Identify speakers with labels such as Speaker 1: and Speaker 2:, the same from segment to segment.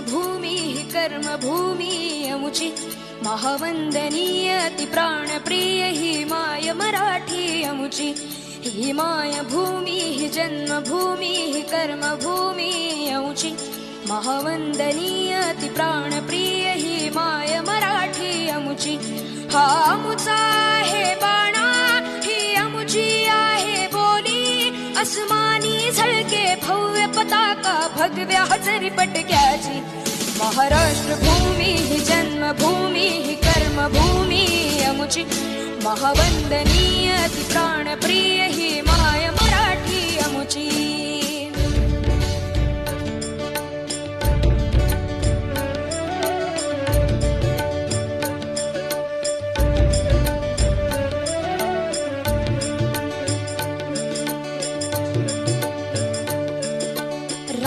Speaker 1: भूमी कर्मभूमी अमुची महावंदनीय ती ही माय मराठी अमुची ही माय भूमी ही जन्मभूमी ही कर्मभूमी अमुची महावंदनीय ती प्राणप्रिय ही माय मराठी अमुची हा अमुचा आहे बाणा ही अमुची आहे बोली. अस्मानी के भव्य पताका भगव्या हजरी पटक्याची. महाराष्ट्र भूमी ही जन्मभूमी ही कर्मभूमी अमुची महावंदनीय ती प्राणप्रिय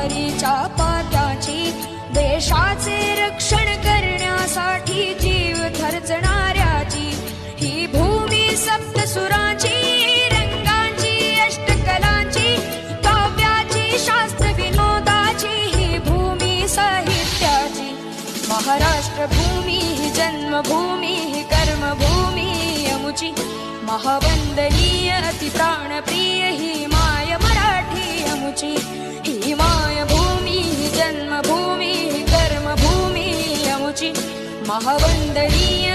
Speaker 1: तलवारीच्या पात्याची देशाचे रक्षण करण्यासाठी जीव खर्चणाऱ्याची ही भूमी भूमी साहित्याची. महाराष्ट्र भूमी ही जन्मभूमी कर्मभूमी प्राणप्रिय ही ही